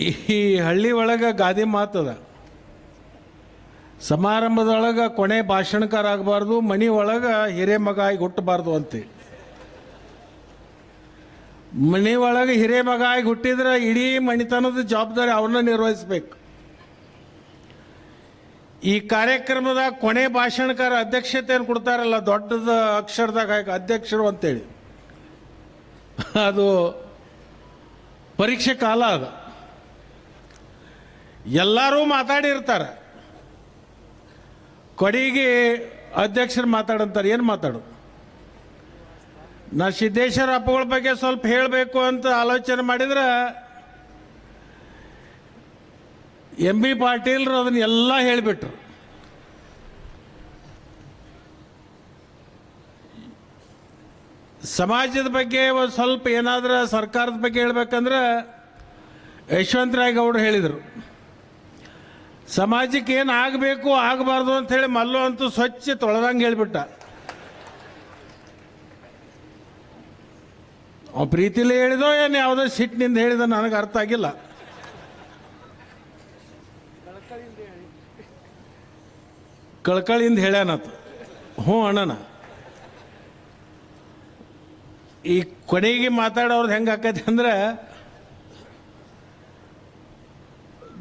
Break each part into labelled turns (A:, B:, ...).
A: ಈ ಹಳ್ಳಿ ಒಳಗೆ ಗಾದೆ ಮಾತದ ಸಮಾರಂಭದೊಳಗೆ ಕೊನೆ ಭಾಷಣಕಾರ ಆಗಬಾರ್ದು, ಮನೆ ಒಳಗೆ ಹಿರೇ ಮಗ ಆಗಿ ಹುಟ್ಟಬಾರ್ದು ಅಂತೆ. ಮನೆ ಒಳಗೆ ಹಿರೇ ಮಗ ಆಗಿ ಹುಟ್ಟಿದ್ರೆ ಇಡೀ ಮಣಿತನದ ಜವಾಬ್ದಾರಿ ಅವ್ರನ್ನ ನಿರ್ವಹಿಸ್ಬೇಕು. ಈ ಕಾರ್ಯಕ್ರಮದ ಕೊನೆ ಭಾಷಣಕಾರ ಅಧ್ಯಕ್ಷತೆಯನ್ನು ಕೊಡ್ತಾರಲ್ಲ, ದೊಡ್ಡದ ಅಕ್ಷರದಾಗ ಅಧ್ಯಕ್ಷರು ಅಂತೇಳಿ. ಅದು ಪರೀಕ್ಷೆ ಕಾಲ ಅದು. ಎಲ್ಲರೂ ಮಾತಾಡಿರ್ತಾರೆ. ಕೊಡಿಗೆ ಅಧ್ಯಕ್ಷರು ಮಾತಾಡಂತಾರೆ, ಏನು ಮಾತಾಡು? ನಾ ಸಿದ್ದೇಶ್ವರ ಅಪ್ಪಗಳ ಬಗ್ಗೆ ಸ್ವಲ್ಪ ಹೇಳಬೇಕು ಅಂತ ಆಲೋಚನೆ ಮಾಡಿದ್ರೆ, ಎಂ ಬಿ ಪಾಟೀಲ್ರು ಅದನ್ನ ಎಲ್ಲ ಹೇಳಿಬಿಟ್ರು. ಸಮಾಜದ ಬಗ್ಗೆ ಒಂದು ಸ್ವಲ್ಪ ಏನಾದರೂ ಸರ್ಕಾರದ ಬಗ್ಗೆ ಹೇಳ್ಬೇಕಂದ್ರೆ ಯಶವಂತರಾಯ್ ಗೌಡ್ರು ಹೇಳಿದರು. ಸಮಾಜಕ್ಕೆ ಏನು ಆಗಬೇಕು, ಆಗಬಾರ್ದು ಅಂತ ಹೇಳಿ ಮಲ್ಲು ಅಂತೂ ಸ್ವಚ್ಛ ತೊಳೆದಂಗೆ ಹೇಳಿಬಿಟ್ಟ. ಅವ ಪ್ರೀತಿಲಿ ಹೇಳಿದೋ ಏನು ಯಾವುದೋ ಸಿಟ್ಟಿನಿಂದ ಹೇಳಿದ ನನಗೆ ಅರ್ಥ ಆಗಿಲ್ಲ. ಕಳ್ಕಳಿಂದ ಹೇಳ್ಯಾನತ ಹ್ಞೂ ಅಣ್ಣನ. ಈ ಕೊನೆಗೆ ಮಾತಾಡೋರ್ದು ಹೆಂಗೆ ಆಕೈತೆ ಅಂದ್ರೆ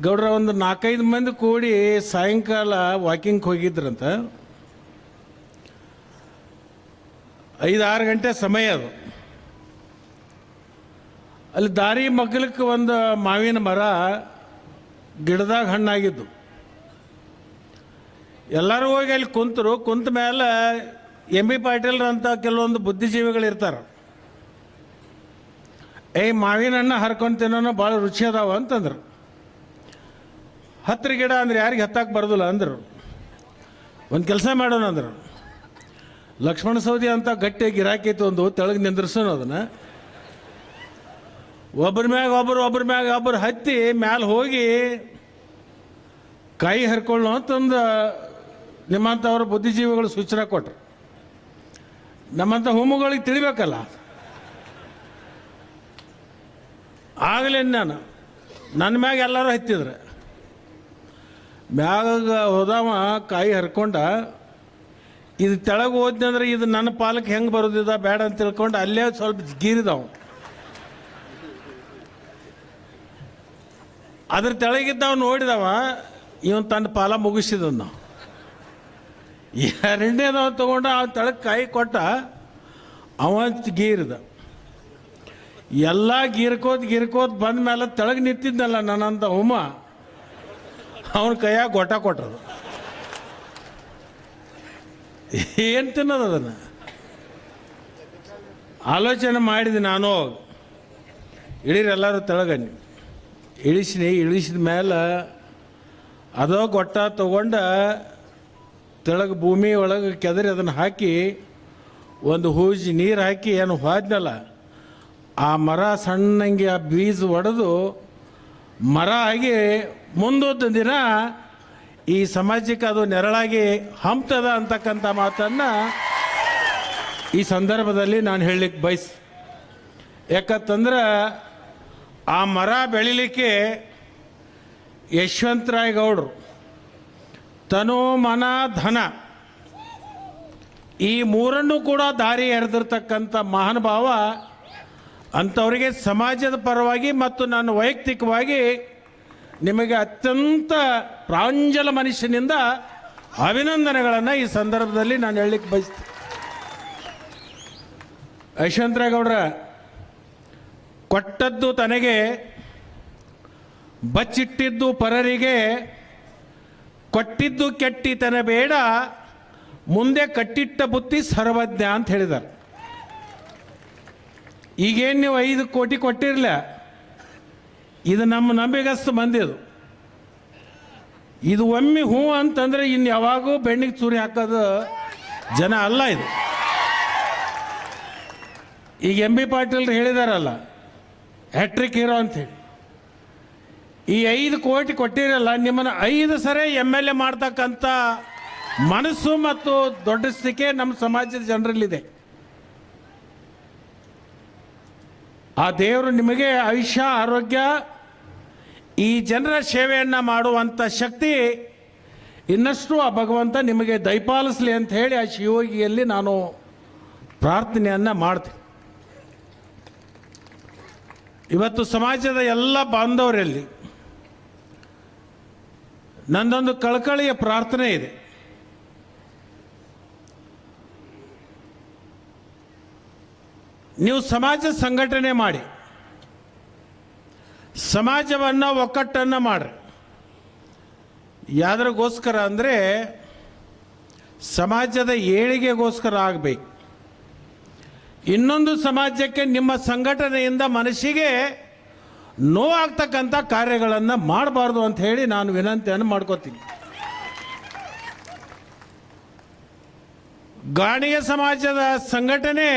A: ಗೌಡ್ರ, ಒಂದು ನಾಲ್ಕೈದು ಮಂದಿ ಕೂಡಿ ಸಾಯಂಕಾಲ ವಾಕಿಂಗ್ ಹೋಗಿದ್ರಂತ. ಐದು ಆರು ಗಂಟೆ ಸಮಯ ಅದು. ಅಲ್ಲಿ ದಾರಿ ಮಗ್ಲಕ್ಕೆ ಒಂದು ಮಾವಿನ ಮರ ಗಿಡದಾಗ ಹಣ್ಣಾಗಿದ್ದು. ಎಲ್ಲರೂ ಹೋಗಿ ಅಲ್ಲಿ ಕುಂತರು. ಕುಂತ ಮೇಲೆ ಎಂ ಬಿ ಪಾಟೀಲ್ರಂಥ ಕೆಲವೊಂದು ಬುದ್ಧಿಜೀವಿಗಳು ಇರ್ತಾರೆ. ಏಯ್, ಮಾವಿನ ಹಣ್ಣು ಹರ್ಕೊಂಡು ಭಾಳ ರುಚಿ ಅದಾವ ಅಂತಂದ್ರು. ಹತ್ರ ಗಿಡ ಅಂದ್ರೆ ಯಾರಿಗೆ ಹತ್ತಕ್ಕೆ ಬರೋದಿಲ್ಲ ಅಂದರು. ಒಂದು ಕೆಲಸ ಮಾಡೋಣ ಅಂದರು. ಲಕ್ಷ್ಮಣ ಸೌದಿ ಅಂತ ಗಟ್ಟಿ ಗಿರಾಕೈತಿ ಒಂದು, ತೆಳಗೆ ನಿಂದ್ರಿಸೋಣ ಅದನ್ನು. ಒಬ್ಬರ ಮ್ಯಾಗ ಒಬ್ಬರು ಒಬ್ಬರ ಮ್ಯಾಗ ಒಬ್ಬರು ಹತ್ತಿ ಮ್ಯಾಲೆ ಹೋಗಿ ಕೈ ಹರ್ಕೊಳ್ಳೋ ಅಂತಂದು ನಿಮ್ಮಂಥವ್ರ ಬುದ್ಧಿಜೀವಿಗಳು ಸೂಚನೆ ಕೊಟ್ರು. ನಮ್ಮಂಥ ಹೋಮಗಳಿಗೆ ತಿಳಿಬೇಕಲ್ಲ. ಆಗಲೇ ನಾನು. ನನ್ನ ಮ್ಯಾಗ ಎಲ್ಲರೂ ಹತ್ತಿದ್ರು. ಮ್ಯಾಗ ಹೋದಾವ, ಕಾಯಿ ಹರ್ಕೊಂಡ, ಇದು ತೆಳಗೆ ಹೋದ್ನಂದ್ರೆ ಇದು ನನ್ನ ಪಾಲಕ್ಕೆ ಹೆಂಗೆ ಬರೋದಿದ ಬೇಡ ಅಂತ ತಿಳ್ಕೊಂಡು ಅಲ್ಲೇ ಸ್ವಲ್ಪ ಗೀರಿದವ. ಅದ್ರ ತೆಳಗಿದ್ದವ ನೋಡಿದವ, ಇವನ್ ತನ್ನ ಪಾಲ ಮುಗಿಸಿದ ನಾವು. ಎರಡನೇದವ ತಗೊಂಡ ಆ ತೆಳಗೆ ಕಾಯಿ ಕೊಟ್ಟ, ಅವ ಗೀರಿದ. ಎಲ್ಲ ಗೀರ್ಕೋತ್ ಗೀರ್ಕೋತ್ ಬಂದ ಮೇಲೆ ತೆಳಗೆ ನಿಂತಿದ್ನಲ್ಲ ನನ್ನಂತ ಹುಮ್ಮ ಅವನ ಕೈಯಾಗ ಗೊಟ್ಟ ಕೊಟ್ಟರು. ಏನು ತಿನ್ನೋದು ಅದನ್ನು? ಆಲೋಚನೆ ಮಾಡಿದೆ ನಾನು ಎಲ್ಲರೂ ತೆಳಗನ್ನಿ ಇಳಿಸಿನಿ ಇಳಿಸಿದ ಮೇಲೆ ಅದೋ ಗೊಟ್ಟ ತಗೊಂಡ ತೆಳಗೆ ಭೂಮಿ ಒಳಗೆ ಕೆದರಿ ಅದನ್ನು ಹಾಕಿ, ಒಂದು ಹೂಜಿ ನೀರು ಹಾಕಿ ಏನು ಹೋದ್ನಲ್ಲ, ಆ ಮರ ಸಣ್ಣಂಗೆ ಆ ಬೀಜ ಒಡೆದು ಮರ ಆಗಿ ಮುಂದೊಂದು ದಿನ ಈ ಸಮಾಜಕ್ಕೆ ಅದು ನೆರಳಾಗಿ ಹಂಪ್ತದ ಅಂತಕ್ಕಂಥ ಮಾತನ್ನು ಈ ಸಂದರ್ಭದಲ್ಲಿ ನಾನು ಹೇಳಲಿಕ್ಕೆ ಬಯಸ್, ಯಾಕಂತಂದ್ರೆ ಆ ಮರ ಬೆಳಿಲಿಕ್ಕೆ ಯಶವಂತರಾಯ್ ಗೌಡರು ತನು ಮನ, ಧನ ಈ ಮೂರನ್ನು ಕೂಡ ದಾರಿ ಎರೆದಿರ್ತಕ್ಕಂಥ ಮಹಾನುಭಾವ ಅಂಥವರಿಗೆ ಸಮಾಜದ ಪರವಾಗಿ ಮತ್ತು ನಾನು ವೈಯಕ್ತಿಕವಾಗಿ ನಿಮಗೆ ಅತ್ಯಂತ ಪ್ರಾಂಜಲ ಮನುಷ್ಯನಿಂದ ಅಭಿನಂದನೆಗಳನ್ನು ಈ ಸಂದರ್ಭದಲ್ಲಿ ನಾನು ಹೇಳಲಿಕ್ಕೆ ಬಯಸ್ತೀನಿ. ಯಶವಂತರಾಗೌಡ್ರ ಕೊಟ್ಟದ್ದು ತನಗೆ, ಬಚ್ಚಿಟ್ಟಿದ್ದು ಪರರಿಗೆ, ಕೊಟ್ಟಿದ್ದು ಕೆಟ್ಟಿತನ ಬೇಡ, ಮುಂದೆ ಕಟ್ಟಿಟ್ಟ ಬುತ್ತಿ ಸರ್ವಜ್ಞ ಅಂತ ಹೇಳಿದ್ದಾರೆ. ಈಗೇನು ನೀವು ಐದು ಕೋಟಿ ಕೊಟ್ಟಿರಲಿಲ್ಲ ಇದು ನಮ್ಮ ನಂಬಿಗಸ್ತು ಮಂದಿದು ಇದು ಒಮ್ಮೆ ಹೂ ಅಂತಂದ್ರೆ ಇನ್ನು ಯಾವಾಗೂ ಬೆಣ್ಣಿಗೆ ಚೂರಿ ಹಾಕೋದು ಜನ ಅಲ್ಲ ಇದು. ಈಗ ಎಂ ಬಿ ಪಾಟೀಲ್ ಹೇಳಿದಾರಲ್ಲ, ಹ್ಯಾಟ್ರಿಕ್ ಹೀರೋ ಅಂತೇಳಿ ಈ ಐದು ಕೋಟಿ ಕೊಟ್ಟಿರಲ್ಲ, ನಿಮ್ಮನ್ನು ಐದು ಸರಿ ಎಂ ಎಲ್ ಎ ಮಾಡ್ತಕ್ಕಂಥ ಮನಸ್ಸು ಮತ್ತು ದೊಡ್ಡಸ್ತಿಕೆ ನಮ್ಮ ಸಮಾಜದ ಜನರಲ್ಲಿದೆ. ಆ ದೇವರು ನಿಮಗೆ ಆಯುಷ್ಯ, ಆರೋಗ್ಯ, ಈ ಜನರ ಸೇವೆಯನ್ನು ಮಾಡುವಂಥ ಶಕ್ತಿ ಇನ್ನಷ್ಟು ಆ ಭಗವಂತ ನಿಮಗೆ ದಯಪಾಲಿಸಲಿ ಅಂತ ಹೇಳಿ ಆ ಶಿವಯೋಗಿಯಲ್ಲಿ ನಾನು ಪ್ರಾರ್ಥನೆಯನ್ನು ಮಾಡ್ತೀನಿ. ಇವತ್ತು ಸಮಾಜದ ಎಲ್ಲ ಬಾಂಧವರಲ್ಲಿ ನನ್ನೊಂದು ಕಳಕಳಿಯ ಪ್ರಾರ್ಥನೆ ಇದೆ. ನೀವು ಸಮಾಜ ಸಂಘಟನೆ ಮಾಡಿ. ಸಮಾಜವನ್ನು ಒಕ್ಕಟ್ಟನ್ನು ಮಾಡ್ರಿ. ಯಾವ್ದ್ರಗೋಸ್ಕರ ಅಂದರೆ ಸಮಾಜದ ಏಳಿಗೆಗೋಸ್ಕರ ಆಗಬೇಕು. ಇನ್ನೊಂದು ಸಮಾಜಕ್ಕೆ ನಿಮ್ಮ ಸಂಘಟನೆಯಿಂದ ಮನಸ್ಸಿಗೆ ನೋವಾಗ್ತಕ್ಕಂಥ ಕಾರ್ಯಗಳನ್ನು ಮಾಡಬಾರ್ದು ಅಂತ ಹೇಳಿ ನಾನು ವಿನಂತಿಯನ್ನು ಮಾಡ್ಕೋತೀನಿ. ಗಾಣಿಯ ಸಮಾಜದ ಸಂಘಟನೆ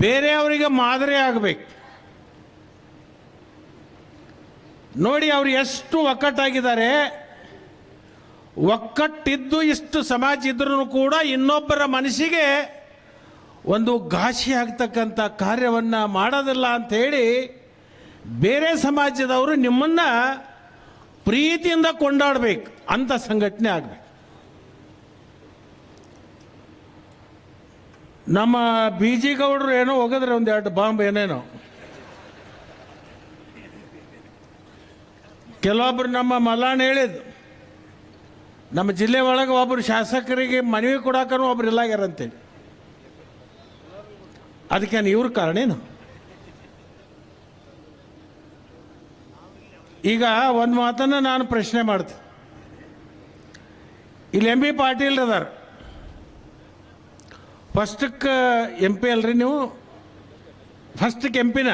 A: ಬೇರೆಯವರಿಗೆ ಮಾದರಿ ಆಗಬೇಕು. ನೋಡಿ ಅವರು ಎಷ್ಟು ಒಕ್ಕಟ್ಟಾಗಿದ್ದಾರೆ. ಒಕ್ಕಟ್ಟಿದ್ದು ಇಷ್ಟು ಸಮಾಜ ಇದ್ರೂ ಕೂಡ ಇನ್ನೊಬ್ಬರ ಮನಸ್ಸಿಗೆ ಒಂದು ಘಾಸಿ ಆಗ್ತಕ್ಕಂಥ ಕಾರ್ಯವನ್ನು ಮಾಡೋದಿಲ್ಲ ಅಂಥೇಳಿ ಬೇರೆ ಸಮಾಜದವರು ನಿಮ್ಮನ್ನು ಪ್ರೀತಿಯಿಂದ ಕೊಂಡಾಡಬೇಕು. ಅಂಥ ಸಂಘಟನೆ ಆಗಬೇಕು. ನಮ್ಮ ಬಿ ಜಿ ಗೌಡರು ಏನೋ ಹೋಗಿದ್ರೆ ಒಂದು ಎರಡು ಬಾಂಬ್ ಏನೇನೋ. ಕೆಲವೊಬ್ರು ನಮ್ಮ ಮಲಾಣ ಹೇಳಿದ್ದು ನಮ್ಮ ಜಿಲ್ಲೆ ಒಳಗೆ ಒಬ್ಬರು ಶಾಸಕರಿಗೆ ಮನವಿ ಕೊಡಾಕನು ಒಬ್ರು ಇಲ್ಲಾಗ್ಯಾರಂತೇಳಿ ಅದಕ್ಕೆ ಇವ್ರ ಕಾರಣ ಏನು ಈಗ ಒಂದು ಮಾತನ್ನು ನಾನು ಪ್ರಶ್ನೆ ಮಾಡ್ತೀನಿ. ಇಲ್ಲಿ ಎಂ ಬಿ ಪಾಟೀಲ್ ಅದಾರ ಫಸ್ಟಕ್ಕೆ ಎಂ ಪಿ ಅಲ್ರಿ ನೀವು? ಫಸ್ಟಕ್ಕೆ ಎಂ ಪಿನ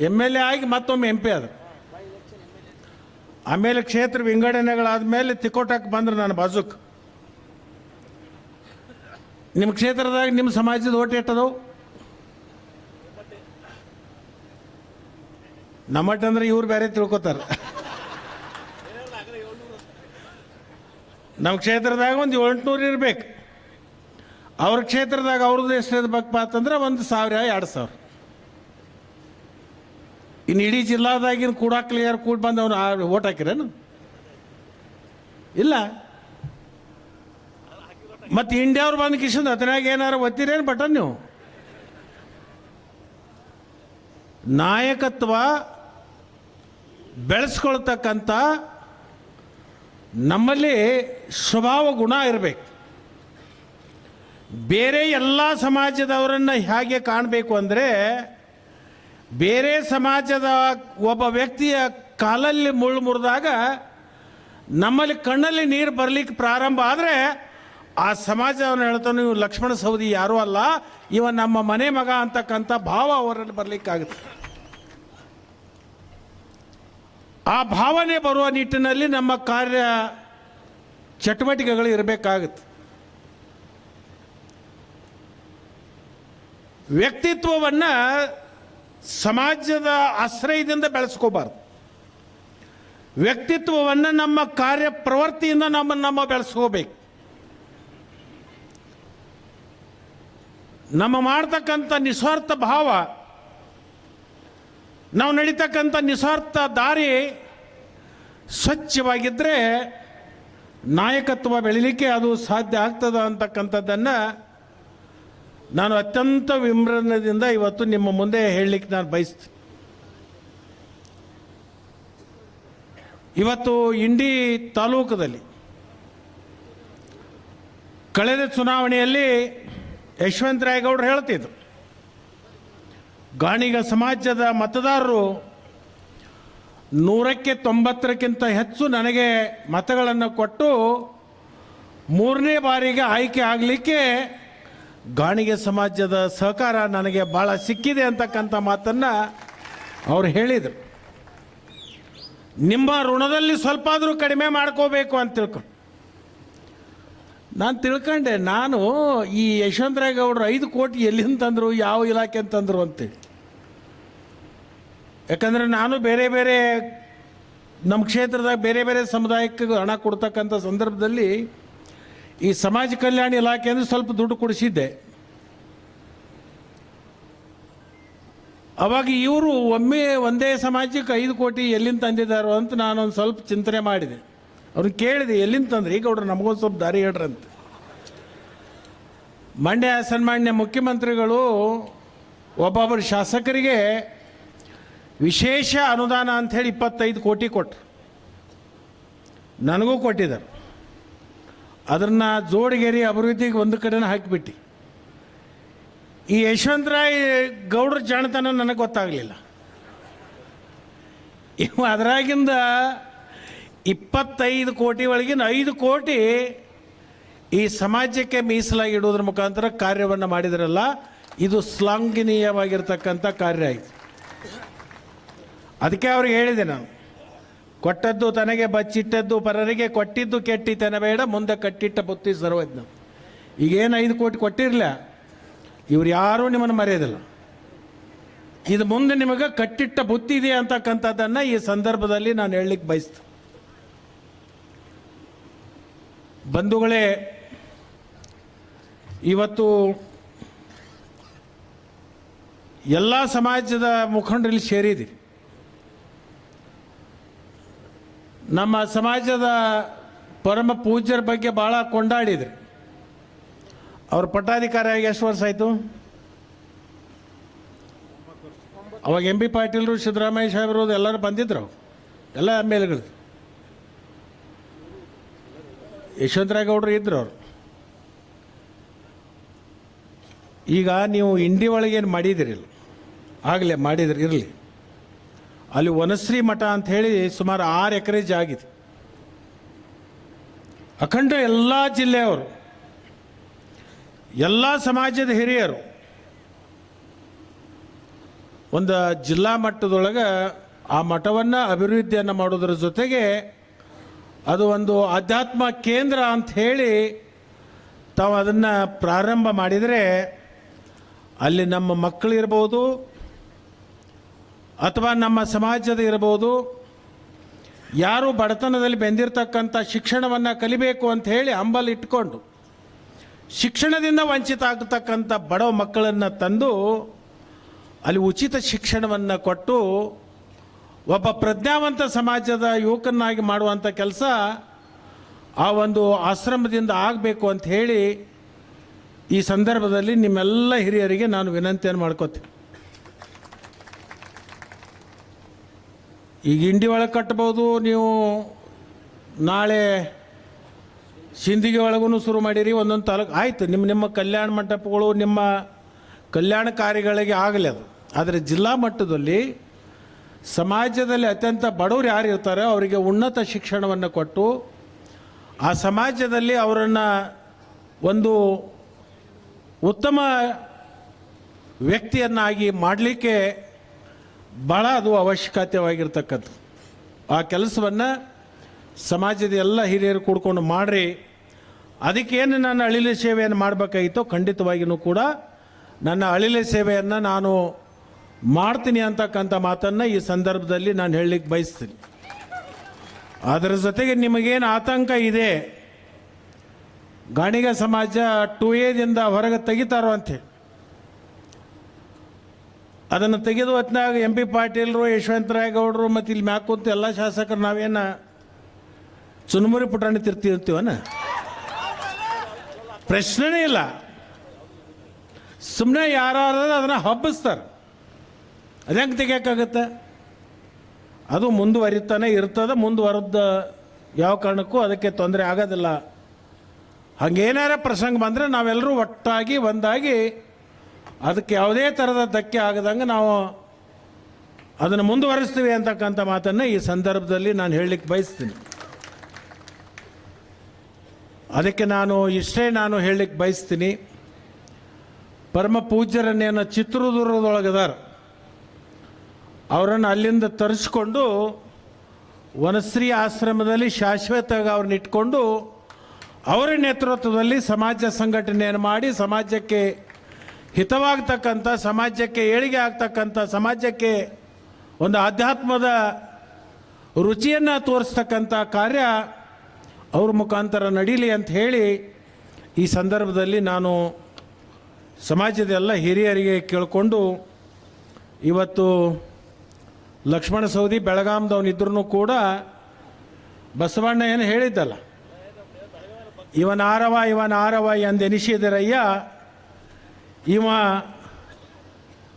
A: ಎಂ ಎಲ್ ಎ ಆಗಿ ಮತ್ತೊಮ್ಮೆ ಎಂ ಪಿ ಅದ. ಆಮೇಲೆ ಕ್ಷೇತ್ರ ವಿಂಗಡಣೆಗಳಾದ್ಮೇಲೆ ತಿಕೋಟಕ್ಕೆ ಬಂದ್ರೆ ನಾನು ಬಾಜುಕ್. ನಿಮ್ಮ ಕ್ಷೇತ್ರದಾಗ ನಿಮ್ಮ ಸಮಾಜದ ಓಟ್ ಎಟ್ಟದವು ನಮ್ಮಟ್ ಅಂದ್ರೆ ಇವ್ರು ಬೇರೆ ತಿಳ್ಕೊತಾರ. ನಮ್ಮ ಕ್ಷೇತ್ರದಾಗ ಒಂದು ಏಳ್ನೂರು ಇರ್ಬೇಕು. ಅವ್ರ ಕ್ಷೇತ್ರದಾಗ ಅವ್ರದ್ದು ಎಷ್ಟು ಬಗ್ಗೆ ಅಂತಂದ್ರೆ ಒಂದು ಸಾವಿರ ಎರಡು ಸಾವಿರ. ಇನ್ನು ಇಡೀ ಜಿಲ್ಲಾದಾಗಿನ ಕೂಡ ಕ್ಲಿಯರ್ ಕೂಡ ಬಂದವನು ಓಟ್ ಹಾಕಿರೇನು? ಇಲ್ಲ. ಮತ್ತು ಇಂಡಿಯಾವ್ರು ಬಂದು ಕಿಶನ್ ಅದನ್ನಾಗ ಏನಾರು ಒತ್ತಿರೇನು ಬಟನ್ ನೀವು? ನಾಯಕತ್ವ ಬೆಳೆಸ್ಕೊಳ್ತಕ್ಕಂಥ ನಮ್ಮಲ್ಲಿ ಸ್ವಭಾವ ಗುಣ ಇರಬೇಕು. ಬೇರೆ ಎಲ್ಲ ಸಮಾಜದವರನ್ನು ಹೇಗೆ ಕಾಣಬೇಕು ಅಂದರೆ ಬೇರೆ ಸಮಾಜದ ಒಬ್ಬ ವ್ಯಕ್ತಿಯ ಕಾಲಲ್ಲಿ ಮುಳ್ಳು ಮುರಿದಾಗ ನಮ್ಮಲ್ಲಿ ಕಣ್ಣಲ್ಲಿ ನೀರು ಬರಲಿಕ್ಕೆ ಪ್ರಾರಂಭ ಆದರೆ ಆ ಸಮಾಜವನ್ನು ಹೇಳ್ತಾನೆ, ನೀವು ಲಕ್ಷ್ಮಣ ಸೌದಿ ಯಾರೂ ಅಲ್ಲ, ಇವ ನಮ್ಮ ಮನೆ ಮಗ ಅಂತಕ್ಕಂಥ ಭಾವ ಅವರಲ್ಲಿ ಬರಲಿಕ್ಕಾಗುತ್ತೆ. ಆ ಭಾವನೆ ಬರುವ ನಿಟ್ಟಿನಲ್ಲಿ ನಮ್ಮ ಕಾರ್ಯ ಚಟುವಟಿಕೆಗಳು ಇರಬೇಕಾಗುತ್ತೆ. ವ್ಯಕ್ತಿತ್ವವನ್ನು ಸಮಾಜದ ಆಶ್ರಯದಿಂದ ಬೆಳೆಸ್ಕೋಬಾರ್ದು. ವ್ಯಕ್ತಿತ್ವವನ್ನು ನಮ್ಮ ಕಾರ್ಯ ಪ್ರವೃತ್ತಿಯಿಂದ ನಮ್ಮ ನಮ್ಮ ಬೆಳೆಸ್ಕೋಬೇಕು. ನಮ್ಮ ಮಾಡ್ತಕ್ಕಂಥ ನಿಸ್ವಾರ್ಥ ಭಾವ, ನಾವು ನಡೀತಕ್ಕಂಥ ನಿಸ್ವಾರ್ಥ ದಾರಿ ಸ್ವಚ್ಛವಾಗಿದ್ದರೆ ನಾಯಕತ್ವ ಬೆಳಿಲಿಕ್ಕೆ ಅದು ಸಾಧ್ಯ ಆಗ್ತದ ಅಂತಕ್ಕಂಥದ್ದನ್ನು ನಾನು ಅತ್ಯಂತ ವಿಮ್ರನದಿಂದ ಇವತ್ತು ನಿಮ್ಮ ಮುಂದೆ ಹೇಳಲಿಕ್ಕೆ ನಾನು ಬಯಸ್ತೀನಿ. ಇವತ್ತು ಇಂಡಿ ತಾಲೂಕದಲ್ಲಿ ಕಳೆದ ಚುನಾವಣೆಯಲ್ಲಿ ಯಶವಂತರಾಯಗೌಡರು ಹೇಳ್ತಿದ್ರು, ಗಾಣಿಗ ಸಮಾಜದ ಮತದಾರರು ನೂರಕ್ಕೆ ತೊಂಬತ್ತರಕ್ಕಿಂತ ಹೆಚ್ಚು ನನಗೆ ಮತಗಳನ್ನು ಕೊಟ್ಟು ಮೂರನೇ ಬಾರಿಗೆ ಆಯ್ಕೆ ಆಗಲಿಕ್ಕೆ ಗಾಣಿಗೆ ಸಮಾಜದ ಸಹಕಾರ ನನಗೆ ಭಾಳ ಸಿಕ್ಕಿದೆ ಅಂತಕ್ಕಂಥ ಮಾತನ್ನು ಅವ್ರು ಹೇಳಿದರು. ನಿಮ್ಮ ಋಣದಲ್ಲಿ ಸ್ವಲ್ಪ ಆದರೂ ಕಡಿಮೆ ಮಾಡ್ಕೋಬೇಕು ಅಂತ ತಿಳ್ಕೊಂಡು ನಾನು ತಿಳ್ಕೊಂಡೆ, ನಾನು ಈ ಯಶವಂತರಾಯ ಗೌಡರು ಐದು ಕೋಟಿ ಎಲ್ಲಿಂದ ತಂದರು, ಯಾವ ಇಲಾಖೆ ಅಂತಂದರು ಅಂತೇಳಿ ಯಾಕಂದರೆ ನಾನು ಬೇರೆ ಬೇರೆ ನಮ್ಮ ಕ್ಷೇತ್ರದಾಗ ಬೇರೆ ಬೇರೆ ಸಮುದಾಯಕ್ಕೆ ಹಣ ಕೊಡ್ತಕ್ಕಂಥ ಸಂದರ್ಭದಲ್ಲಿ ಈ ಸಮಾಜ ಕಲ್ಯಾಣ ಇಲಾಖೆ ಅಂದರೆ ಸ್ವಲ್ಪ ದುಡ್ಡು ಕೊಡಿಸಿದ್ದೆ. ಅವಾಗ ಇವರು ಒಮ್ಮೆ ಒಂದೇ ಸಮಾಜಕ್ಕೆ ಐದು ಕೋಟಿ ಎಲ್ಲಿಂದ ತಂದಿದ್ದಾರೋ ಅಂತ ನಾನೊಂದು ಸ್ವಲ್ಪ ಚಿಂತನೆ ಮಾಡಿದೆ. ಅವ್ರನ್ನ ಕೇಳಿದೆ, ಎಲ್ಲಿಂದ ತಂದ್ರೆ? ಈಗ ಅವ್ರು ನಮಗೊಂದು ಸ್ವಲ್ಪ ದಾರಿ ಹೇಳ್ರಂತ. ಮಂಡ್ಯ ಸನ್ಮಾನ್ಯ ಮುಖ್ಯಮಂತ್ರಿಗಳು, ಒಬ್ಬೊಬ್ಬರು ಶಾಸಕರಿಗೆ ವಿಶೇಷ ಅನುದಾನ ಅಂಥೇಳಿ ಇಪ್ಪತ್ತೈದು ಕೋಟಿ ಕೊಟ್ಟರು ನನಗೂ ಕೊಟ್ಟಿದ್ದಾರೆ. ಅದನ್ನು ಜೋಡಿಗೇರಿ ಅಭಿವೃದ್ಧಿಗೆ ಒಂದು ಕಡೆನ ಹಾಕಿಬಿಟ್ಟು. ಈ ಯಶವಂತರಾಯ್ ಗೌಡ್ರ ಜಾಣತನ ನನಗೆ ಗೊತ್ತಾಗಲಿಲ್ಲ. ಇವು ಅದರಾಗಿಂದ ಇಪ್ಪತ್ತೈದು ಕೋಟಿ ಒಳಗಿನ ಐದು ಕೋಟಿ ಈ ಸಮಾಜಕ್ಕೆ ಮೀಸಲಾಗಿ ಇಡುವುದ್ರ ಮುಖಾಂತರ ಕಾರ್ಯವನ್ನು ಮಾಡಿದ್ರಲ್ಲ, ಇದು ಶ್ಲಾಘನೀಯವಾಗಿರ್ತಕ್ಕಂಥ ಕಾರ್ಯ ಆಯಿತು. ಅದಕ್ಕೆ ಅವ್ರಿಗೆ ಹೇಳಿದೆ ನಾನು. ಕೊಟ್ಟದ್ದು ತನಗೆ ಬಚ್ಚಿಟ್ಟದ್ದು, ಪರರಿಗೆ ಕೊಟ್ಟಿದ್ದು ಕೆಟ್ಟಿತನ ಬೇಡ, ಮುಂದೆ ಕಟ್ಟಿಟ್ಟ ಬುತ್ತಿ ಸರ್ವಜ್ಞ. ಈಗೇನು ಐದು ಕೋಟಿ ಕೊಟ್ಟಿರಲಿಲ್ಲ ಇವ್ರು ಯಾರೂ ನಿಮ್ಮನ್ನು ಮರೆಯೋದಿಲ್ಲ. ಇದು ಮುಂದೆ ನಿಮಗೆ ಕಟ್ಟಿಟ್ಟ ಬುತ್ತಿ ಇದೆ ಅಂತಕ್ಕಂಥದ್ದನ್ನು ಈ ಸಂದರ್ಭದಲ್ಲಿ ನಾನು ಹೇಳಲಿಕ್ಕೆ ಬಯಸ್ತು ಬಂಧುಗಳೇ, ಇವತ್ತು ಎಲ್ಲ ಸಮಾಜದ ಮುಖಂಡರಲ್ಲಿ ಸೇರಿದಿರಿ ನಮ್ಮ ಸಮಾಜದ ಪರಮ ಪೂಜ್ಯರ ಬಗ್ಗೆ ಭಾಳ ಕೊಂಡಾಡಿದ್ರು. ಅವ್ರ ಪಟ್ಟಾಧಿಕಾರಿಯಾಗಿ ಎಷ್ಟು ವರ್ಷ ಆಯಿತು? ಅವಾಗ ಎಂ ಬಿ ಪಾಟೀಲ್ರು, ಸಿದ್ದರಾಮಯ್ಯ ಸಾಹೇಬರು ಎಲ್ಲರೂ ಬಂದಿದ್ರು. ಎಲ್ಲ ಎಂ ಎಲ್ ಎಗಳು ಯಶವಂತರಾಯಗೌಡರು ಇದ್ರು ಅವರು. ಈಗ ನೀವು ಇಂಡಿ ಒಳಗೇನು ಮಾಡಿದಿರಿಲ್ಲ ಆಗಲೇ ಮಾಡಿದ್ರಿ, ಇರಲಿ. ಅಲ್ಲಿ ವನಶ್ರೀ ಮಠ ಅಂತ ಹೇಳಿ ಸುಮಾರು ಆರು ಎಕರೆ ಜಾಗಿದೆ ಅಖಂಡ ಎಲ್ಲ ಜಿಲ್ಲೆಯವರು, ಎಲ್ಲ ಸಮಾಜದ ಹಿರಿಯರು, ಒಂದು ಜಿಲ್ಲಾ ಮಟ್ಟದೊಳಗೆ ಆ ಮಠವನ್ನು ಅಭಿವೃದ್ಧಿಯನ್ನು ಮಾಡೋದ್ರ ಜೊತೆಗೆ ಅದು ಒಂದು ಆಧ್ಯಾತ್ಮ ಕೇಂದ್ರ ಅಂತ ಹೇಳಿ ತಾವು ಅದನ್ನು ಪ್ರಾರಂಭ ಮಾಡಿದರೆ ಅಲ್ಲಿ ನಮ್ಮ ಮಕ್ಕಳು ಇರ್ಬೋದು ಅಥವಾ ನಮ್ಮ ಸಮಾಜದ ಇರ್ಬೋದು ಯಾರು ಬಡತನದಲ್ಲಿ ಬೆಂದಿರತಕ್ಕಂಥ ಶಿಕ್ಷಣವನ್ನು ಕಲಿಬೇಕು ಅಂತ ಹೇಳಿ ಅಂಬಲ್ ಇಟ್ಕೊಂಡು, ಶಿಕ್ಷಣದಿಂದ ವಂಚಿತ ಆಗತಕ್ಕಂಥ ಬಡ ಮಕ್ಕಳನ್ನು ತಂದು ಅಲ್ಲಿ ಉಚಿತ ಶಿಕ್ಷಣವನ್ನು ಕೊಟ್ಟು, ಒಬ್ಬ ಪ್ರಜ್ಞಾವಂತ ಸಮಾಜದ ಯುವಕನಾಗಿ ಮಾಡುವಂಥ ಕೆಲಸ ಆ ಒಂದು ಆಶ್ರಮದಿಂದ ಆಗಬೇಕು ಅಂತ ಹೇಳಿ ಈ ಸಂದರ್ಭದಲ್ಲಿ ನಿಮ್ಮೆಲ್ಲ ಹಿರಿಯರಿಗೆ ನಾನು ವಿನಂತಿಯನ್ನು ಮಾಡ್ಕೋತೀನಿ. ಈಗ ಇಂಡಿ ಒಳಗೆ ಕಟ್ಬೋದು, ನೀವು ನಾಳೆ ಸಿಂದಿಗೆ ಒಳಗೂ ಶುರು ಮಾಡಿರಿ, ಒಂದೊಂದು ತಾಲೂಕು ಆಯಿತು ನಿಮ್ಮ ನಿಮ್ಮ ಕಲ್ಯಾಣ ಮಂಟಪಗಳು ನಿಮ್ಮ ಕಲ್ಯಾಣ ಕಾರ್ಯಗಳಿಗೆ ಆಗಲಿ ಅದು. ಆದರೆ ಜಿಲ್ಲಾ ಮಟ್ಟದಲ್ಲಿ ಸಮಾಜದಲ್ಲಿ ಅತ್ಯಂತ ಬಡವರು ಯಾರು ಇರ್ತಾರೆ ಅವರಿಗೆ ಉನ್ನತ ಶಿಕ್ಷಣವನ್ನು ಕೊಟ್ಟು, ಆ ಸಮಾಜದಲ್ಲಿ ಅವರನ್ನು ಒಂದು ಉತ್ತಮ ವ್ಯಕ್ತಿಯನ್ನಾಗಿ ಮಾಡಲಿಕ್ಕೆ ಭಾಳ ಅದು ಅವಶ್ಯಕತೆವಾಗಿರ್ತಕ್ಕದ್ದು ಆ ಕೆಲಸವನ್ನು ಸಮಾಜದ ಎಲ್ಲ ಹಿರಿಯರು ಕೂಡ್ಕೊಂಡು ಮಾಡ್ರಿ. ಅದಕ್ಕೇನು ನನ್ನ ಅಳಿಲ ಸೇವೆಯನ್ನು ಮಾಡಬೇಕಾಗಿತ್ತೋ ಖಂಡಿತವಾಗಿಯೂ ಕೂಡ ನನ್ನ ಅಳಿಲ ಸೇವೆಯನ್ನು ನಾನು ಮಾಡ್ತೀನಿ ಅಂತಕ್ಕಂಥ ಮಾತನ್ನು ಈ ಸಂದರ್ಭದಲ್ಲಿ ನಾನು ಹೇಳಲಿಕ್ಕೆ ಬಯಸ್ತೀನಿ. ಅದರ ಜೊತೆಗೆ ನಿಮಗೇನು ಆತಂಕ ಇದೆ, ಗಾಣಿಗ ಸಮಾಜ ಟು ಎದಿಂದ ಹೊರಗೆ ತೆಗಿತಾರೋ ಅಂತೇಳಿ ಅದನ್ನು ತೆಗೆದು ಹೊತ್ನಾಗ ಎಂ ಪಿ ಪಾಟೀಲರು ಯಶವಂತರಾಯಗೌಡರು ಮತ್ತು ಇಲ್ಲಿ ಮ್ಯಾಕ್ ಕುಂತು ಎಲ್ಲ ಶಾಸಕರು ನಾವೇನು ಚುನುಮುರಿ ಪುಟಾಣಿ ತಿರ್ತಿರ್ತೀವನ ಪ್ರಶ್ನೆನೇ ಇಲ್ಲ. ಸುಮ್ಮನೆ ಯಾರು ಅದನ್ನು ಹಬ್ಬಿಸ್ತಾರೆ. ಹೆಂಗೆ ತೆಗಿಯೋಕ್ಕಾಗತ್ತೆ ಅದು ಮುಂದುವರಿತಾನೆ ಇರ್ತದೆ, ಮುಂದುವರೆದ ಯಾವ ಕಾರಣಕ್ಕೂ ಅದಕ್ಕೆ ತೊಂದರೆ ಆಗೋದಿಲ್ಲ. ಹಂಗೇನಾರ ಪ್ರಸಂಗ ಬಂದರೆ ನಾವೆಲ್ಲರೂ ಒಟ್ಟಾಗಿ, ಒಂದಾಗಿ ಅದಕ್ಕೆ ಯಾವುದೇ ಥರದ ಧಕ್ಕೆ ಆಗದಂಗೆ ನಾವು ಅದನ್ನು ಮುಂದುವರಿಸ್ತೀವಿ ಅಂತಕ್ಕಂಥ ಮಾತನ್ನು ಈ ಸಂದರ್ಭದಲ್ಲಿ ನಾನು ಹೇಳಲಿಕ್ಕೆ ಬಯಸ್ತೀನಿ. ಅದಕ್ಕೆ ನಾನು ಇಷ್ಟೇ ನಾನು ಹೇಳಲಿಕ್ಕೆ ಬಯಸ್ತೀನಿ. ಪರಮ ಪೂಜ್ಯರನ್ನೇನು ಚಿತ್ರದುರ್ಗದೊಳಗದಾರ. ಅವರನ್ನು ಅಲ್ಲಿಂದ ತರಿಸ್ಕೊಂಡು ವನಶ್ರೀ ಆಶ್ರಮದಲ್ಲಿ ಶಾಶ್ವತವಾಗಿ ಅವ್ರನ್ನ ಇಟ್ಕೊಂಡು ಅವರ ನೇತೃತ್ವದಲ್ಲಿ ಸಮಾಜ ಸಂಘಟನೆಯನ್ನು ಮಾಡಿ ಸಮಾಜಕ್ಕೆ ಹಿತವಾಗ್ತಕ್ಕಂಥ, ಸಮಾಜಕ್ಕೆ ಏಳಿಗೆ ಆಗ್ತಕ್ಕಂಥ, ಸಮಾಜಕ್ಕೆ ಒಂದು ಆಧ್ಯಾತ್ಮದ ರುಚಿಯನ್ನು ತೋರಿಸ್ತಕ್ಕಂಥ ಕಾರ್ಯ ಅವ್ರ ಮುಖಾಂತರ ನಡೀಲಿ ಅಂತ ಹೇಳಿ ಈ ಸಂದರ್ಭದಲ್ಲಿ ನಾನು ಸಮಾಜದ ಎಲ್ಲ ಹಿರಿಯರಿಗೆ ಕೇಳಿಕೊಂಡು ಇವತ್ತು ಲಕ್ಷ್ಮಣ ಸೌದಿ ಬೆಳಗಾಂದವನಿದ್ರೂ ಕೂಡ ಬಸವಣ್ಣ ಏನು ಹೇಳಿದ್ದಲ್ಲ ಇವನ ಆರವ ಇವನ ಆರವ ಎಂದೆನಿಸಿದರಯ್ಯ ಇವ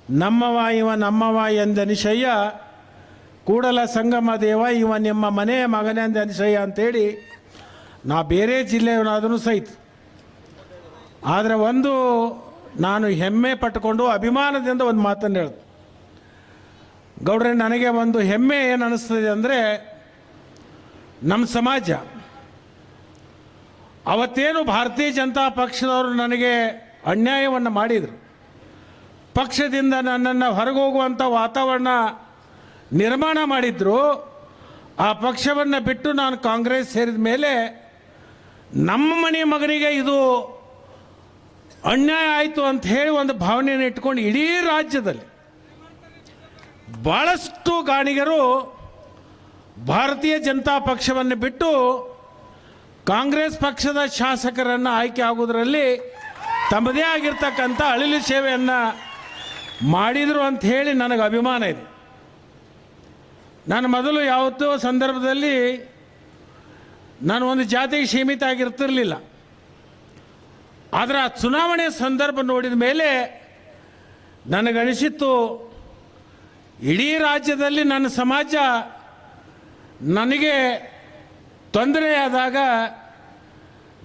A: ನಮ್ಮವ ಇವ ನಮ್ಮವ ಎಂದನಿಶಯ್ಯ ಕೂಡಲ ಸಂಗಮ ದೇವ, ಇವ ನಿಮ್ಮ ಮನೆಯ ಮಗನೆಂದ ನಿಶಯ್ಯ ಅಂತೇಳಿ ನಾ ಬೇರೆ ಜಿಲ್ಲೆಯವನಾದರೂ ಸಹಿತ. ಆದರೆ ಒಂದು ನಾನು ಹೆಮ್ಮೆ ಪಟ್ಟುಕೊಂಡು ಅಭಿಮಾನದಿಂದ ಒಂದು ಮಾತನ್ನು ಹೇಳ್ದೆ. ಗೌಡ್ರೆ, ನನಗೆ ಒಂದು ಹೆಮ್ಮೆ ಏನು ಅನ್ನಿಸ್ತದೆ ಅಂದರೆ ನಮ್ಮ ಸಮಾಜ. ಅವತ್ತೇನು ಭಾರತೀಯ ಜನತಾ ಪಕ್ಷದವರು ನನಗೆ ಅನ್ಯಾಯವನ್ನು ಮಾಡಿದರು. ಪಕ್ಷದಿಂದ ನನ್ನನ್ನು ಹೊರಗೋಗುವಂಥ ವಾತಾವರಣ ನಿರ್ಮಾಣ ಮಾಡಿದ್ರು. ಆ ಪಕ್ಷವನ್ನು ಬಿಟ್ಟು ನಾನು ಕಾಂಗ್ರೆಸ್ ಸೇರಿದ ಮೇಲೆ ನಮ್ಮ ಮನೆ ಮಗನಿಗೆ ಇದು ಅನ್ಯಾಯ ಆಯಿತು ಅಂತ ಹೇಳಿ ಒಂದು ಭಾವನೆಯನ್ನು ಇಟ್ಕೊಂಡು ಇಡೀ ರಾಜ್ಯದಲ್ಲಿ ಭಾಳಷ್ಟು ಗಾಣಿಗರು ಭಾರತೀಯ ಜನತಾ ಪಕ್ಷವನ್ನು ಬಿಟ್ಟು ಕಾಂಗ್ರೆಸ್ ಪಕ್ಷದ ಶಾಸಕರನ್ನು ಆಯ್ಕೆ ಆಗೋದರಲ್ಲಿ ತಮ್ಮದೇ ಆಗಿರ್ತಕ್ಕಂಥ ಅಳಿಲು ಸೇವೆಯನ್ನು ಮಾಡಿದರು ಅಂತ ಹೇಳಿ ನನಗೆ ಅಭಿಮಾನ ಇದೆ. ನಾನು ಮೊದಲು ಯಾವತ್ತೋ ಸಂದರ್ಭದಲ್ಲಿ ನಾನು ಒಂದು ಜಾತಿಗೆ ಸೀಮಿತ ಆಗಿರ್ತಿರಲಿಲ್ಲ. ಆದರೆ ಆ ಚುನಾವಣೆ ಸಂದರ್ಭ ನೋಡಿದ ಮೇಲೆ ನನಗನಿಸಿತ್ತು, ಇಡೀ ರಾಜ್ಯದಲ್ಲಿ ನನ್ನ ಸಮಾಜ ನನಗೆ ತೊಂದರೆಯಾದಾಗ,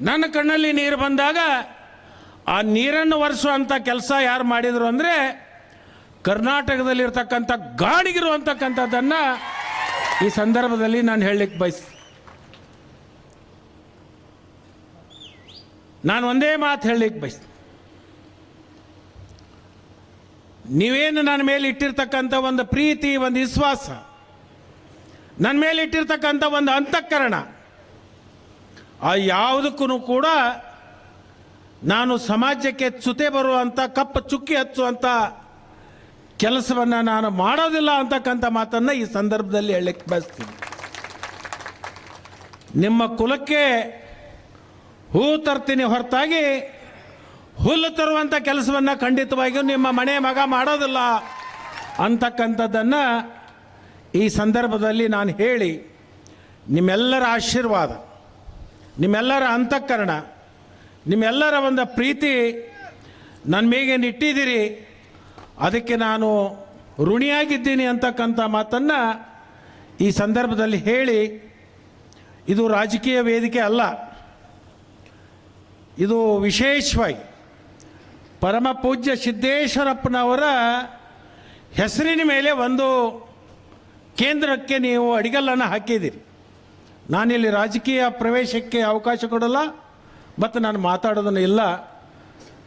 A: ನನ್ನ ಕಣ್ಣಲ್ಲಿ ನೀರು ಬಂದಾಗ ಆ ನೀರನ್ನು ಒರೆಸುವಂಥ ಕೆಲಸ ಯಾರು ಮಾಡಿದರು ಅಂದರೆ ಕರ್ನಾಟಕದಲ್ಲಿರ್ತಕ್ಕಂಥ ಗಾಡಿಗಿರು ಅಂತಕ್ಕಂಥದ್ದನ್ನು ಈ ಸಂದರ್ಭದಲ್ಲಿ ನಾನು ಹೇಳಲಿಕ್ಕೆ ಬಯಸ್, ನಾನು ಒಂದೇ ಮಾತು ಹೇಳಲಿಕ್ಕೆ ಬಯಸ್, ನೀವೇನು ನನ್ನ ಮೇಲೆ ಇಟ್ಟಿರ್ತಕ್ಕಂಥ ಒಂದು ಪ್ರೀತಿ, ಒಂದು ವಿಶ್ವಾಸ ನನ್ನ ಮೇಲೆ ಇಟ್ಟಿರ್ತಕ್ಕಂಥ ಒಂದು ಅಂತಃಕರಣ, ಆ ಯಾವುದಕ್ಕೂ ಕೂಡ ನಾನು ಸಮಾಜಕ್ಕೆ ಚ್ಯುತೆ ಬರುವಂಥ ಕಪ್ಪ ಚುಕ್ಕಿ ಹಚ್ಚುವಂಥ ಕೆಲಸವನ್ನು ನಾನು ಮಾಡೋದಿಲ್ಲ ಅಂತಕ್ಕಂಥ ಮಾತನ್ನು ಈ ಸಂದರ್ಭದಲ್ಲಿ ಹೇಳಕ್ಕೆ ಬಯಸ್ತೀನಿ. ನಿಮ್ಮ ಕುಲಕ್ಕೆ ಹೂ ತರ್ತೀನಿ ಹೊರತಾಗಿ ಹುಲ್ಲು ತರುವಂಥ ಕೆಲಸವನ್ನು ಖಂಡಿತವಾಗಿಯೂ ನಿಮ್ಮ ಮನೆ ಮಗ ಮಾಡೋದಿಲ್ಲ ಅಂತಕ್ಕಂಥದ್ದನ್ನು ಈ ಸಂದರ್ಭದಲ್ಲಿ ನಾನು ಹೇಳಿ, ನಿಮ್ಮೆಲ್ಲರ ಆಶೀರ್ವಾದ, ನಿಮ್ಮೆಲ್ಲರ ಅಂತಃಕರಣ ನಿಮ್ಮೆಲ್ಲರ ಒಂದು ಪ್ರೀತಿ ನನ್ನ ಮೇಗೆ ಇಟ್ಟಿದ್ದೀರಿ ಅದಕ್ಕೆ ನಾನು ಋಣಿಯಾಗಿದ್ದೀನಿ ಅಂತಕ್ಕಂಥ ಮಾತನ್ನು ಈ ಸಂದರ್ಭದಲ್ಲಿ ಹೇಳಿ, ಇದು ರಾಜಕೀಯ ವೇದಿಕೆ ಅಲ್ಲ. ಇದು ವಿಶೇಷವಾಗಿ ಪರಮ ಪೂಜ್ಯ ಸಿದ್ದೇಶ್ವರಪ್ಪನವರ ಹೆಸರಿನ ಮೇಲೆ ಒಂದು ಕೇಂದ್ರಕ್ಕೆ ನೀವು ಅಡಿಗಲ್ಲನ್ನು ಹಾಕಿದ್ದೀರಿ. ನಾನಿಲ್ಲಿ ರಾಜಕೀಯ ಪ್ರವೇಶಕ್ಕೆ ಅವಕಾಶ ಕೊಡಲ್ಲ. ಮತ್ತು ನಾನು ಮಾತಾಡೋದನ್ನು ಇಲ್ಲ.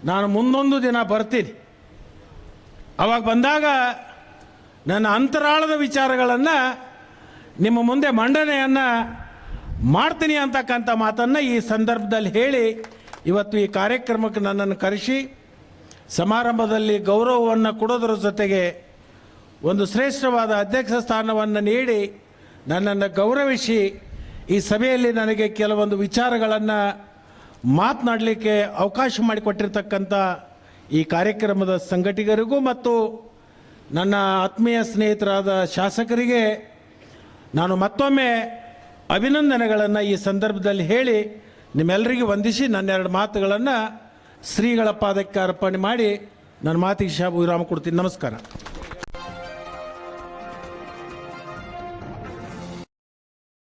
A: ನಾನು ಮುಂದೊಂದು ದಿನ ಬರ್ತೀನಿ. ಅವಾಗ ಬಂದಾಗ ನನ್ನ ಅಂತರಾಳದ ವಿಚಾರಗಳನ್ನು ನಿಮ್ಮ ಮುಂದೆ ಮಂಡನೆಯನ್ನು ಮಾಡ್ತೀನಿ ಅಂತಕ್ಕಂಥ ಮಾತನ್ನು ಈ ಸಂದರ್ಭದಲ್ಲಿ ಹೇಳಿ, ಇವತ್ತು ಈ ಕಾರ್ಯಕ್ರಮಕ್ಕೆ ನನ್ನನ್ನು ಕರೆಸಿ, ಸಮಾರಂಭದಲ್ಲಿ ಗೌರವವನ್ನು ಕೊಡೋದರ ಜೊತೆಗೆ ಒಂದು ಶ್ರೇಷ್ಠವಾದ ಅಧ್ಯಕ್ಷ ಸ್ಥಾನವನ್ನು ನೀಡಿ ನನ್ನನ್ನು ಗೌರವಿಸಿ, ಈ ಸಭೆಯಲ್ಲಿ ನನಗೆ ಕೆಲವೊಂದು ವಿಚಾರಗಳನ್ನು ಮಾತನಾಡಲಿಕ್ಕೆ ಅವಕಾಶ ಮಾಡಿಕೊಟ್ಟಿರ್ತಕ್ಕಂಥ ಈ ಕಾರ್ಯಕ್ರಮದ ಸಂಘಟಿಗರಿಗೂ ಮತ್ತು ನನ್ನ ಆತ್ಮೀಯ ಸ್ನೇಹಿತರಾದ ಶಾಸಕರಿಗೆ ನಾನು ಮತ್ತೊಮ್ಮೆ ಅಭಿನಂದನೆಗಳನ್ನು ಈ ಸಂದರ್ಭದಲ್ಲಿ ಹೇಳಿ ನಿಮ್ಮೆಲ್ಲರಿಗೂ ವಂದಿಸಿ ನನ್ನ ಎರಡು ಮಾತುಗಳನ್ನು ಶ್ರೀಗಳ ಪಾದಕ್ಕೆ ಅರ್ಪಣೆ ಮಾಡಿ ನನ್ನ ಮಾತಿಗೆ ಶಾಬು ವಿರಾಮ ಕೊಡ್ತೀನಿ. ನಮಸ್ಕಾರ.